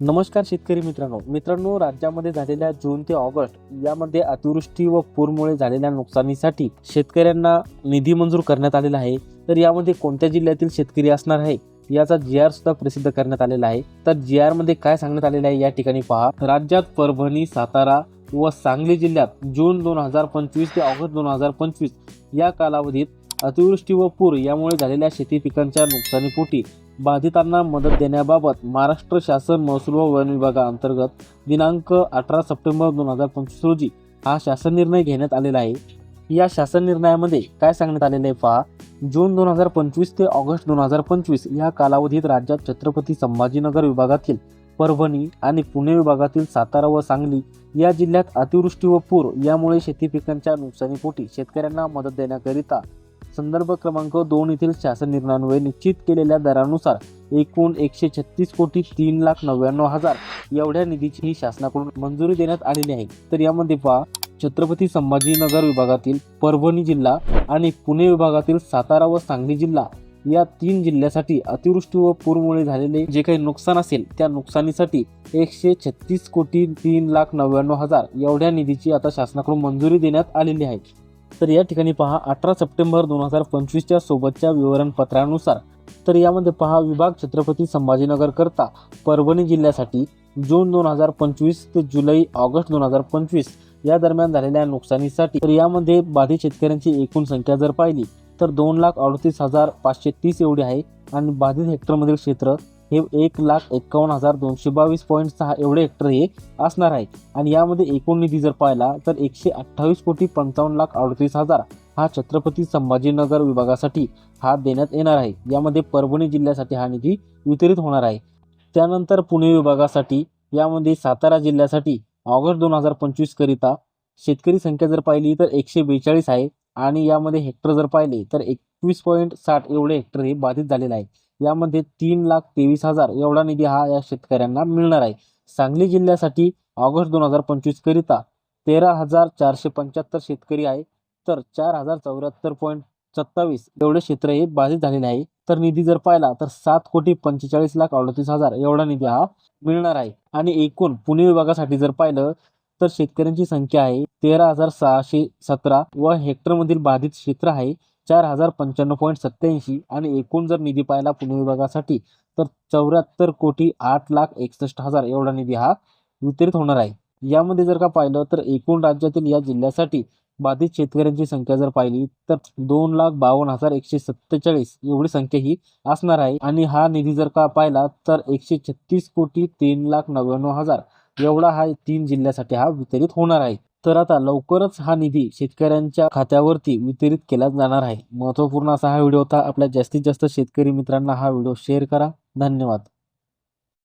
नमस्कार शेतकरी मित्रांनो. मित्रांनो राज्यामध्ये झालेल्या जून ते ऑगस्ट यामध्ये अतिवृष्टी व पूरमुळे झालेल्या नुकसानीसाठी शेतकऱ्यांना निधी मंजूर करण्यात आलेला आहे. तर यामध्ये कोणत्या जिल्ह्यातील शेतकरी असणार आहे याचा जी आर सुद्धा प्रसिद्ध करण्यात आलेला आहे. तर जी आरमध्ये काय सांगण्यात आलेलं आहे या ठिकाणी पहा. राज्यात परभणी सातारा व सांगली जिल्ह्यात जून दोन हजार पंचवीस ते ऑगस्ट दोन हजार पंचवीस या कालावधीत अतिवृष्टी व पूर यामुळे झालेल्या शेती पिकांच्या नुकसानीपोटी बाधितांना मदत देण्याबाबत महाराष्ट्र शासन महसूल व वन विभागाअंतर्गत दिनांक अठरा सप्टेंबर दोन हजार पंचवीस रोजी हा शासन निर्णय घेण्यात आलेला आहे. या शासन निर्णयामध्ये काय सांगण्यात आलेलं आहे पहा. जून दोन हजार पंचवीस ते ऑगस्ट दोन हजार पंचवीस या कालावधीत राज्यात छत्रपती संभाजीनगर विभागातील परभणी आणि पुणे विभागातील सातारा व सांगली या जिल्ह्यात अतिवृष्टी व पूर यामुळे शेती पिकांच्या नुकसानीपोटी शेतकऱ्यांना मदत देण्याकरिता संदर्भ क्रमांक दोन येथील शासन निर्णयान्वये निश्चित केलेल्या दरानुसार एकूण एकशे छत्तीस कोटी तीन लाख नव्याण्णव हजार एवढ्या निधीची ही शासनाकडून मंजुरी देण्यात आलेली आहे. तर यामध्ये पहा छत्रपती संभाजीनगर विभागातील परभणी जिल्हा आणि पुणे विभागातील सातारा व सांगली जिल्हा या तीन जिल्ह्यासाठी अतिवृष्टी व पूरमुळे झालेले जे काही नुकसान असेल त्या नुकसानीसाठी एकशे छत्तीस कोटी तीन लाख नव्याण्णव हजार एवढ्या निधीची आता शासनाकडून मंजुरी देण्यात आलेली आहे. तर या ठिकाणी पहा अठरा सप्टेंबर दोन हजार पंचवीसच्या सोबतच्या विवरणपत्रानुसार तर यामध्ये पहा विभाग छत्रपती संभाजीनगर करता परभणी जिल्ह्यासाठी जून दोन हजार पंचवीस ते जुलै ऑगस्ट दोन हजार पंचवीस या दरम्यान झालेल्या नुकसानीसाठी तर यामध्ये बाधित शेतकऱ्यांची एकूण संख्या जर पाहिली तर दोन लाख अडतीस हजार पाचशे तीस एवढी आहे आणि बाधित हेक्टरमधील क्षेत्र हे एक लाख एकावन्न हजार दोनशे बावीस पॉईंट सहा एवढे हेक्टर हे असणार आहे. आणि यामध्ये एकूण निधी जर पाहिला तर एकशे अठ्ठावीस कोटी पंचावन्न लाख अडतीस हजार हा छत्रपती संभाजीनगर विभागासाठी हा देण्यात येणार आहे. यामध्ये परभणी जिल्ह्यासाठी हा निधी वितरित होणार आहे. त्यानंतर पुणे विभागासाठी यामध्ये सातारा जिल्ह्यासाठी ऑगस्ट दोन हजार पंचवीस करिता शेतकरी संख्या जर पाहिली तर एकशे बेचाळीस आहे. आणि यामध्ये हेक्टर जर पाहिले तर एकवीस पॉईंट साठ एवढे हेक्टर हे बाधित झालेले आहे. यामध्ये तीन लाख तेवीस हजार एवढा निधी हा या शेतकऱ्यांना मिळणार आहे. सांगली जिल्ह्यासाठी ऑगस्ट दोन हजार पंचवीस करिता तेरा हजार चारशे पंच्याहत्तर शेतकरी आहे. तर चार हजार चौऱ्याहत्तर पॉईंट सत्तावीस एवढे क्षेत्र हे बाधित झालेले आहे. तर निधी जर पाहिला तर सात कोटी पंचेचाळीस लाख अडतीस हजार एवढा निधी हा मिळणार आहे. आणि एकूण पुणे विभागासाठी जर पाहिलं तर शेतकऱ्यांची संख्या आहे तेरा हजार सहाशे सतरा व हेक्टरमधील बाधित क्षेत्र आहे. चार हजार पंच्याण्णव पॉईंट सत्याऐंशी आणि एकूण जर निधी पाहिला पुणे विभागासाठी तर चौऱ्याहत्तर कोटी आठ लाख एकसष्ट हजार एवढा निधी हा वितरित होणार आहे. यामध्ये जर का पाहिलं तर एकूण राज्यातील या जिल्ह्यासाठी बाधित शेतकऱ्यांची संख्या जर पाहिली तर दोन लाख बावन्न हजार एकशे सत्तेचाळीस एवढी संख्या ही असणार आहे. आणि हा निधी जर का पाहिला तर एकशे छत्तीस कोटी तीन लाख नव्याण्णव हजार एवढा हा तीन जिल्ह्यासाठी हा वितरित होणार आहे. तर आता लवकरच हा निधी शेतकऱ्यांच्या खात्यावरती वितरित केला जाणार आहे. महत्त्वपूर्ण असा हा व्हिडिओ होता. आपल्या जास्तीत जास्त शेतकरी मित्रांना हा व्हिडिओ शेअर करा. धन्यवाद.